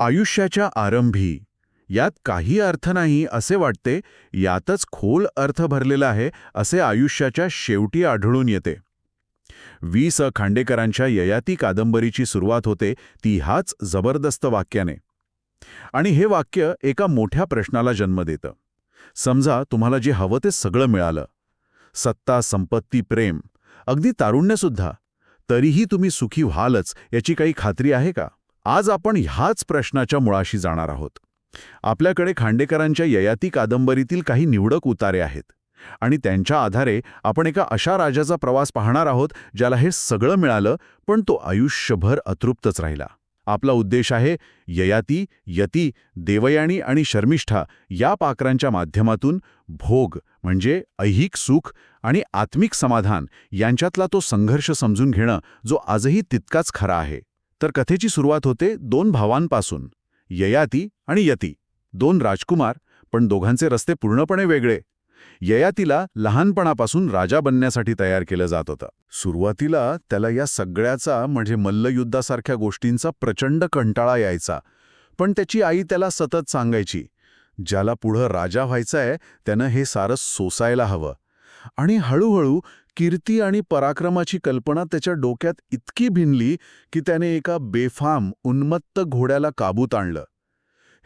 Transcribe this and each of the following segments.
आयुष्याच्या आरंभी. यात काही अर्थ नाही असे वाटते यातच खोल अर्थ भरलेला आहे असे आयुष्याच्या शेवटी आढळून येते. वी स. खांडेकरांच्या ययाती कादंबरीची सुरुवात होते ती ह्याच जबरदस्त वाक्याने. आणि हे वाक्य एका मोठ्या प्रश्नाला जन्म देतं. समजा तुम्हाला जे हवं ते सगळं मिळालं. सत्ता संपत्ती प्रेम अगदी तारुण्यसुद्धा. तरीही तुम्ही सुखी व्हालच याची काही खात्री आहे का? आज आपण ह्याच प्रश्नाच्या मुळाशी जाणार आहोत. आपल्याकडे खांडेकरांच्या ययाती कादंबरीतील काही निवडक उतारे आहेत आणि त्यांच्या आधारे आपण एका अशा राजाचा प्रवास पाहणार आहोत ज्याला हे सगळं मिळालं पण तो आयुष्यभर अतृप्तच राहिला. आपला उद्देश आहे ययाती यती देवयानी आणि शर्मिष्ठा या पाकरांच्या माध्यमातून भोग म्हणजे ऐहिक सुख आणि आत्मिक समाधान यांच्यातला तो संघर्ष समजून घेणं जो आजही तितकाच खरा आहे. तर कथेची सुरुवात होते दोन भावांपासून ययाती आणि यती. दोन राजकुमार पण दोघांचे रस्ते पूर्णपणे वेगळे. ययातीला लहानपणापासून राजा बनण्यासाठी तयार केलं जात होतं. सुरुवातीला त्याला या सगळ्याचा म्हणजे मल्लयुद्धासारख्या गोष्टींचा प्रचंड कंटाळा यायचा. पण त्याची आई त्याला सतत सांगायची ज्याला पुढं राजा व्हायचंय त्यानं हे सारं सोसायला हवं. आणि हळूहळू कीर्ती आणि पराक्रमाची कल्पना त्याच्या डोक्यात इतकी भिनली की त्याने एका बेफाम उन्मत्त घोड्याला काबूत आणलं.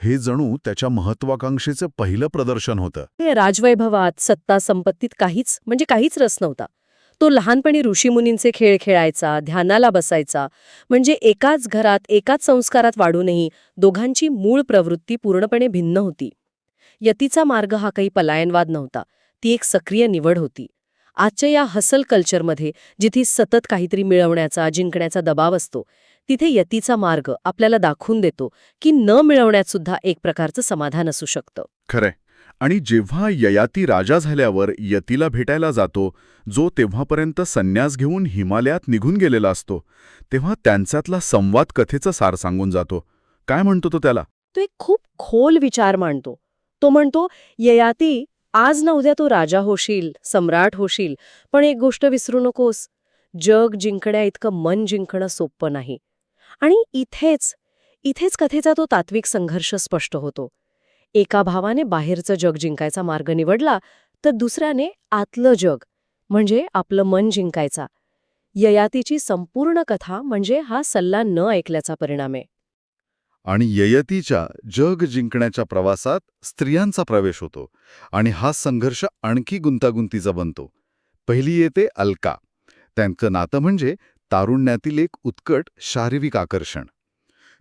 हे जणू त्याच्या महत्वाकांक्षेचं पहिलं प्रदर्शन होतं. हे राजवैभवात सत्ता संपत्तीत काहीच म्हणजे काहीच रस नव्हता. तो लहानपणी ऋषीमुनींचे खेळ खेळायचा ध्यानाला बसायचा म्हणजे एकाच घरात एकाच संस्कारात वाढूनही दोघांची मूळ प्रवृत्ती पूर्णपणे भिन्न होती. यतीचा मार्ग हा काही पलायनवाद नव्हता ती एक सक्रिय निवड होती. आजच्या या हसल कल्चरमध्ये जिथे सतत काहीतरी मिळवण्याचा जिंकण्याचा दबाव असतो तिथे यतीचा मार्ग आपल्याला दाखवून देतो की न मिळवण्यात सुद्धा एक प्रकारचं समाधान असू शकतं. खरंय. आणि जेव्हा ययाती राजा झाल्यावर यतीला भेटायला जातो जो तेव्हापर्यंत संन्यास घेऊन हिमालयात निघून गेलेला असतो तेव्हा त्यांच्यातला संवाद कथेचं सार सांगून जातो. काय म्हणतो तो त्याला? तो एक खूप खोल विचार मांडतो. तो म्हणतो ययाती आज न उद्या तू राजा होशील सम्राट होशील पण एक गोष्ट विसरू नकोस. जग जिंकण्या इतकं मन जिंकणं सोपं नाही. आणि इथेच इथेच कथेचा तो तात्विक संघर्ष स्पष्ट होतो. एका भावाने बाहेरचं जग जिंकायचा मार्ग निवडला तर दुसऱ्याने आतलं जग म्हणजे आपलं मन जिंकायचा. ययातीची संपूर्ण कथा म्हणजे हा सल्ला न ऐकल्याचा परिणाम आहे. आणि ययतीच्या जग जिंकण्याच्या प्रवासात स्त्रियांचा प्रवेश होतो आणि हा संघर्ष आणखी गुंतागुंतीचा बनतो. पहिली येते अलका. त्यांचं नातं म्हणजे तारुण्यातील एक उत्कट शारीरिक आकर्षण.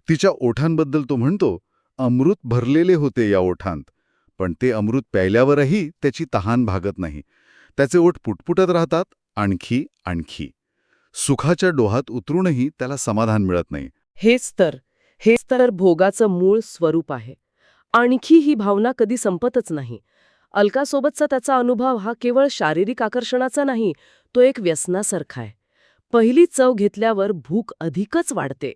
तिच्या ओठांबद्दल तो म्हणतो अमृत भरलेले होते या ओठांत पण ते अमृत प्यायल्यावरही त्याची तहान भागत नाही. त्याचे ओठ पुटपुटत राहतात आणखी आणखी. सुखाच्या डोहात उतरूनही त्याला समाधान मिळत नाही. हेच तर. हेच तर भोगाचं मूळ स्वरूप आहे. आणखी ही भावना कधी संपतच नाही. अलकासोबतचा त्याचा अनुभव हा केवळ शारीरिक आकर्षणाचा नाही तो एक व्यसनासारखा आहे. पहिली चव घेतल्यावर भूक अधिकच वाढते.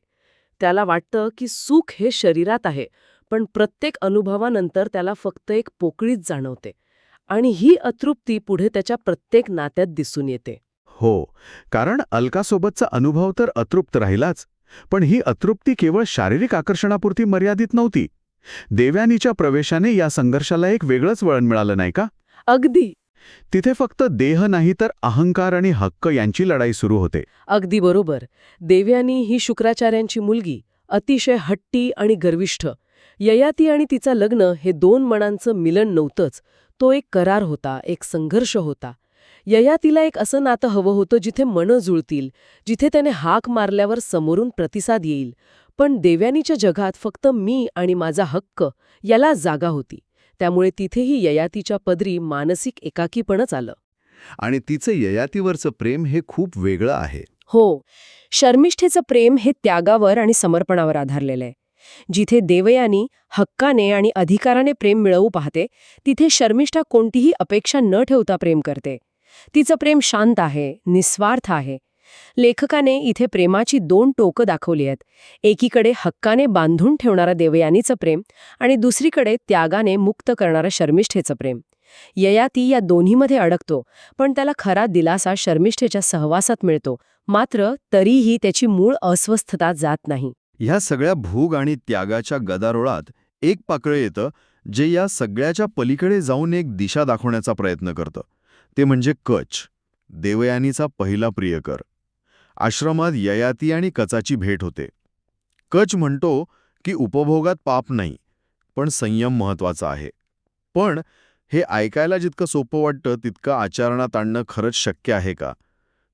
त्याला वाटतं की सुख हे शरीरात आहे पण प्रत्येक अनुभवानंतर त्याला फक्त एक पोकळीच जाणवते. आणि ही अतृप्ती पुढे त्याच्या प्रत्येक नात्यात दिसून येते. हो कारण अलकासोबतचा अनुभव तर अतृप्त राहिलाच. पण ही अतृप्ती केवळ शारीरिक आकर्षणापुरती मर्यादित नव्हती. देव्यानीच्या प्रवेशाने या संघर्षाला एक वेगळंच वळण मिळालं नाही का? अगदी. तिथे फक्त देह नाही तर अहंकार आणि हक्क यांची लढाई सुरू होते. अगदी बरोबर. देव्यानी ही शुक्राचार्यांची मुलगी अतिशय हट्टी आणि गर्विष्ठ. ययाती आणि तिचा लग्न हे दोन मनांचं मिलन नव्हतंच. तो एक करार होता एक संघर्ष होता. ययातीला एक असं नातं हवं होतं जिथे मनं जुळतील जिथे त्याने हाक मारल्यावर समोरून प्रतिसाद येईल. पण देव्यानीच्या जगात फक्त मी आणि माझा हक्क याला जागा होती. त्यामुळे तिथेही ययातीच्या पदरी मानसिक एकाकीपणच आलं. आणि तिचं ययातीवरचं प्रेम हे खूप वेगळं आहे. हो शर्मिष्ठेचं प्रेम हे त्यागावर आणि समर्पणावर आधारलेलं आहे. जिथे देवयानी हक्काने आणि अधिकाराने प्रेम मिळवू पाहते तिथे शर्मिष्ठा कोणतीही अपेक्षा न ठेवता प्रेम करते. तिचं प्रेम शांत आहे निस्वार्थ आहे. लेखकाने इथे प्रेमाची दोन टोकं दाखवली आहेत. एकीकडे हक्काने बांधून ठेवणारा देवयानीचं प्रेम आणि दुसरीकडे त्यागाने मुक्त करणारं शर्मिष्ठेचं प्रेम. ययाती या दोन्हीमध्ये अडकतो पण त्याला खरा दिलासा शर्मिष्ठेच्या सहवासात मिळतो मात्र तरीही त्याची मूळ अस्वस्थता जात नाही. ह्या सगळ्या भूग आणि त्यागाच्या गदारोळात एक पाकळं येतं जे या सगळ्याच्या पलीकडे जाऊन एक दिशा दाखवण्याचा प्रयत्न करतं. ते म्हणजे कच देवयानीचा पहिला प्रियकर. आश्रमात ययाती आणि कचाची भेट होते. कच म्हणतो की उपभोगात पाप नाही पण संयम महत्त्वाचा आहे. पण हे ऐकायला जितकं सोपं वाटतं तितकं आचरणात आणणं खरंच शक्य आहे का?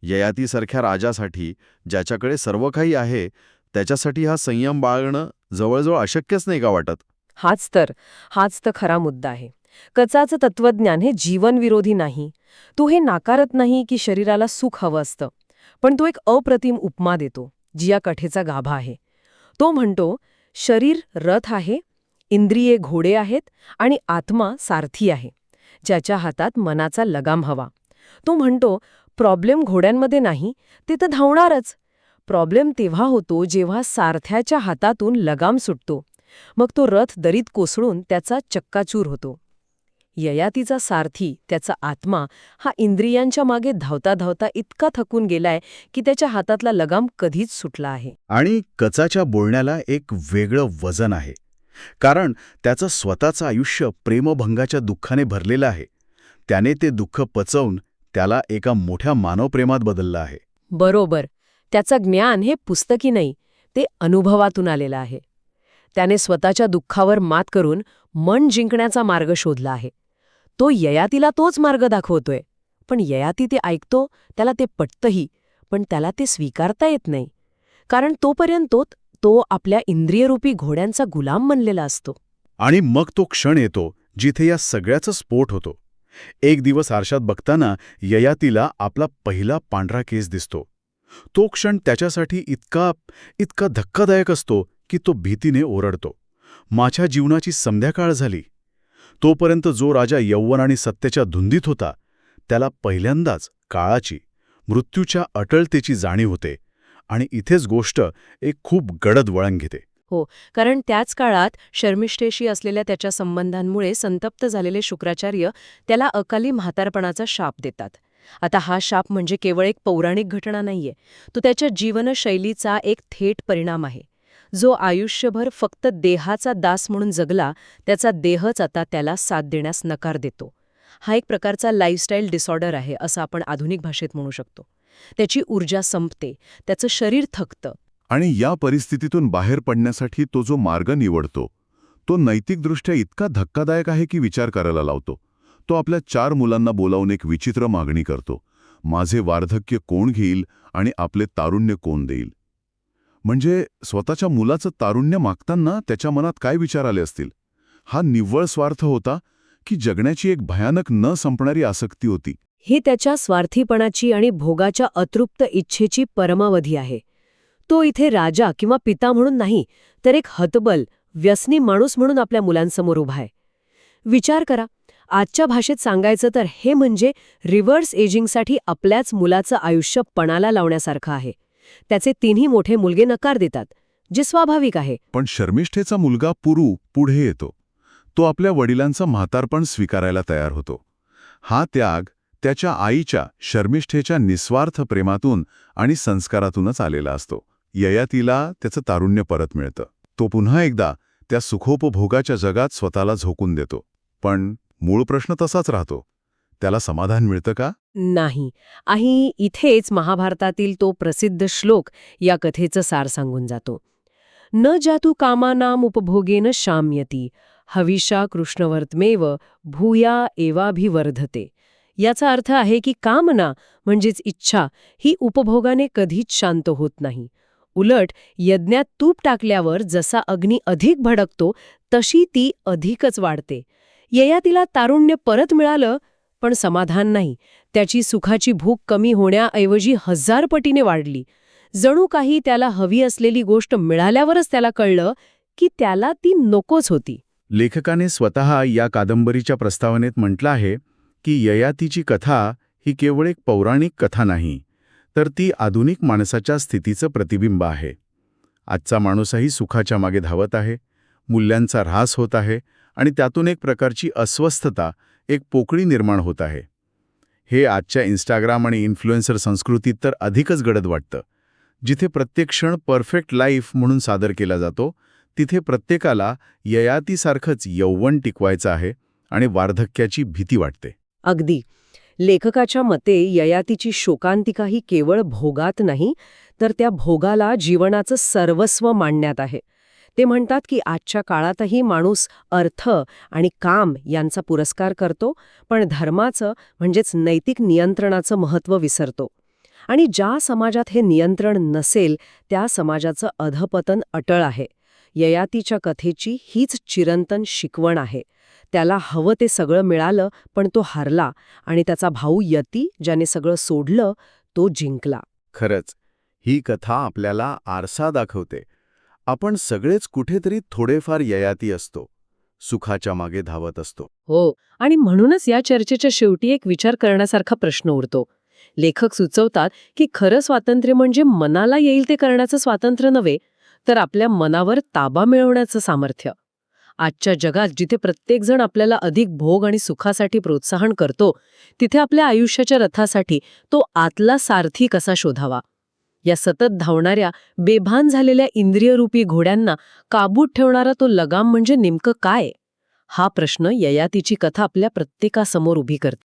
ययातीसारख्या राजासाठी ज्याच्याकडे सर्व काही आहे त्याच्यासाठी हा संयम बाळगणं जवळजवळ अशक्यच नाही का वाटत? हाच तर हाच तर खरा मुद्दा आहे. कचाचं तत्वज्ञान हे जीवनविरोधी नाही. तो हे नाकारत नाही की शरीराला सुख हवं असतं. पण तो एक अप्रतिम उपमा देतो जी या कठेचा गाभा आहे. तो म्हणतो शरीर रथ आहे इंद्रिये घोडे आहेत आणि आत्मा सारथी आहे. ज्याच्या हातात मनाचा लगाम हवा. तो म्हणतो प्रॉब्लेम घोड्यांमध्ये नाही ते तर धावणारच. प्रॉब्लेम तेव्हा होतो जेव्हा सारथ्याच्या हातातून लगाम सुटतो. मग तो रथ दरीत कोसळून त्याचा चक्काचूर होतो. ययातीचा सारथी त्याचा आत्मा हा इंद्रियांच्या मागे धावता धावता इतका थकून गेलाय की त्याच्या हातातला लगाम कधीच सुटला आहे. आणि कचाच्या बोलण्याला एक वेगळं वजन आहे. कारण त्याचं स्वतःचं आयुष्य प्रेमभंगाच्या दुःखाने भरलेलं आहे. त्याने ते दुःख पचवून त्याला एका मोठ्या मानवप्रेमात बदललं आहे. बरोबर. त्याचं ज्ञान हे पुस्तकी नाही ते अनुभवातून आलेलं आहे. त्याने स्वतःच्या दुःखावर मात करून मन जिंकण्याचा मार्ग शोधला आहे. तो ययातीला तोच मार्ग दाखवतोय. पण ययाती ते ऐकतो त्याला ते पटतंही पण त्याला ते स्वीकारता येत नाही. कारण तोपर्यंत तो आपल्या इंद्रियरूपी घोड्यांचा गुलाम बनलेला असतो. आणि मग तो क्षण येतो जिथे या सगळ्याचा स्फोट होतो. एक दिवस आरशात बघताना ययातीला आपला पहिला पांढरा केस दिसतो. तो क्षण त्याच्यासाठी इतका इतका धक्कादायक असतो की तो भीतीने ओरडतो. माझ्या जीवनाची संध्याकाळ झाली. तोपर्यंत जो राजा यौवन आणि सत्तेच्या धुंदीत होता त्याला पहिल्यांदाच काळाची मृत्यूच्या अटळतेची जाणीव होते आणि इथेच गोष्ट एक खूप गडद वळण घेते. हो कारण त्याच काळात शर्मिष्ठेशी असलेल्या त्याच्या संबंधांमुळे संतप्त झालेले शुक्राचार्य त्याला अकाली म्हातारपणाचा शाप देतात. आता हा शाप म्हणजे केवळ एक पौराणिक घटना नाहीये तो त्याच्या जीवनशैलीचा एक थेट परिणाम आहे. जो आयुष्यभर फक्त देहाचा दास म्हणून जगला त्याचा देहच आता त्याला साथ देण्यास नकार देतो. हा एक प्रकारचा लाईफस्टाईल डिसऑर्डर आहे असं आपण आधुनिक भाषेत म्हणू शकतो. त्याची ऊर्जा संपते त्याचं शरीर थकतं. आणि या परिस्थितीतून बाहेर पडण्यासाठी तो जो मार्ग निवडतो तो नैतिकदृष्ट्या इतका धक्कादायक आहे की विचार करायला लावतो. तो आपल्या चार मुलांना बोलावून एक विचित्र मागणी करतो. माझे वार्धक्य कोण घेईल आणि आपले तारुण्य कोण देईल? म्हणजे स्वतःच्या मुलाचं तारुण्य मागताना त्याच्या मनात काय विचार आले असतील? हा निव्वळ स्वार्थ होता की जगण्याची एक भयानक न संपणारी आसक्ती होती? ही त्याच्या स्वार्थीपणाची आणि भोगाच्या अतृप्त इच्छेची परमावधी आहे. तो इथे राजा किंवा पिता म्हणून नाही तर एक हतबल व्यसनी माणूस म्हणून आपल्या मुलांसमोर उभा आहे. विचार करा आजच्या भाषेत सांगायचं तर हे म्हणजे रिव्हर्स एजिंगसाठी आपल्याच मुलाचं आयुष्य पणाला लावण्यासारखं आहे. त्याचे तिन्ही मोठे मुलगे नकार देतात जे स्वाभाविक आहे. पण शर्मिष्ठेचा मुलगा पुरू पुढे येतो. तो आपल्या वडिलांचं म्हातारपण स्वीकारायला तयार होतो. हा त्याग त्याच्या आईच्या शर्मिष्ठेच्या निस्वार्थ प्रेमातून आणि संस्कारातूनच आलेला असतो. ययातीला त्याचं तारुण्य परत मिळतं. तो पुन्हा एकदा त्या सुखोपभोगाच्या जगात स्वतःला झोकून देतो. पण मूळ प्रश्न तसाच राहतो. त्याला समाधान मिळतं का? नाही. आणि इथेच महाभारतातील तो प्रसिद्ध श्लोक या कथेचं सार सांगून जातो. न जातू कामानाम उपभोगेन शाम्यती हविषा कृष्णवर्तमेव भूया एवाभिवर्धते. याचा अर्थ आहे की कामना म्हणजेच इच्छा ही उपभोगाने कधीच शांत होत नाही. उलट यज्ञात तूप टाकल्यावर जसा अग्नी अधिक भडकतो तशी ती अधिकच वाढते. ययातीला तारुण्य परत मिळालं पण समाधान नाही. त्याची सुखाची भूक कमी होण्याऐवजी हजार पटीने वाढली. जणू काही त्याला हवी असलेली गोष्ट मिळाल्यावरच त्याला कळलं की त्याला ती नकोच होती. लेखकाने स्वतः या कादंबरीच्या प्रस्तावनेत म्हटलं आहे की ययातीची कथा ही केवळ एक पौराणिक कथा नाही तर ती आधुनिक माणसाच्या स्थितीचं प्रतिबिंब आहे. आजचा माणूसही सुखाच्या मागे धावत आहे मूल्यांचा ऱ्हास होत आहे आणि त्यातून एक प्रकारची अस्वस्थता एक पोकळी निर्माण होत आहे. हे आजच्या इंस्टाग्राम आणि इन्फ्लुएन्सर संस्कृतीत तर अधिकच गडद वाटतं. जिथे प्रत्येक क्षण परफेक्ट लाईफ म्हणून सादर केला जातो तिथे प्रत्येकाला ययातीसारखंच यौवन टिकवायचं आहे आणि वार्धक्याची भीती वाटते. अगदी. लेखकाच्या मते ययातीची शोकांतिका ही केवळ भोगात नाही तर त्या भोगाला जीवनाचं सर्वस्व मांडण्यात आहे. ते म्हणतात की आजच्या काळातही माणूस अर्थ आणि काम यांचा पुरस्कार करतो पण धर्माचं म्हणजेच नैतिक नियंत्रणाचं महत्त्व विसरतो. आणि ज्या समाजात हे नियंत्रण नसेल त्या समाजाचं अधपतन अटळ आहे. ययातीच्या कथेची हीच चिरंतन शिकवण आहे. त्याला हवं ते सगळं मिळालं पण तो हरला आणि त्याचा भाऊ यती ज्याने सगळं सोडलं तो जिंकला. खरंच ही कथा आपल्याला आरसा दाखवते. आपण सगळेच कुठेतरी थोडेफार ययाती असतो सुखाच्या मागे धावत असतो. हो आणि म्हणूनच या चर्चेच्या शेवटी एक विचार करण्यासारखा प्रश्न उरतो. लेखक सुचवतात की खरं स्वातंत्र्य म्हणजे मनाला येईल ते करण्याचं स्वातंत्र्य नव्हे तर आपल्या मनावर ताबा मिळवण्याचं सामर्थ्य. आजच्या जगात जिथे प्रत्येकजण आपल्याला अधिक भोग आणि सुखासाठी प्रोत्साहन करतो तिथे आपल्या आयुष्याच्या रथासाठी तो आतला सारथी कसा शोधावा? या सतत धावणाऱ्या बेभान झालेल्या इंद्रियरूपी घोड्यांना काबूत ठेवणारा तो लगाम म्हणजे नेमकं काय? हा प्रश्न ययातीची कथा आपल्या प्रत्येकासमोर उभी करते.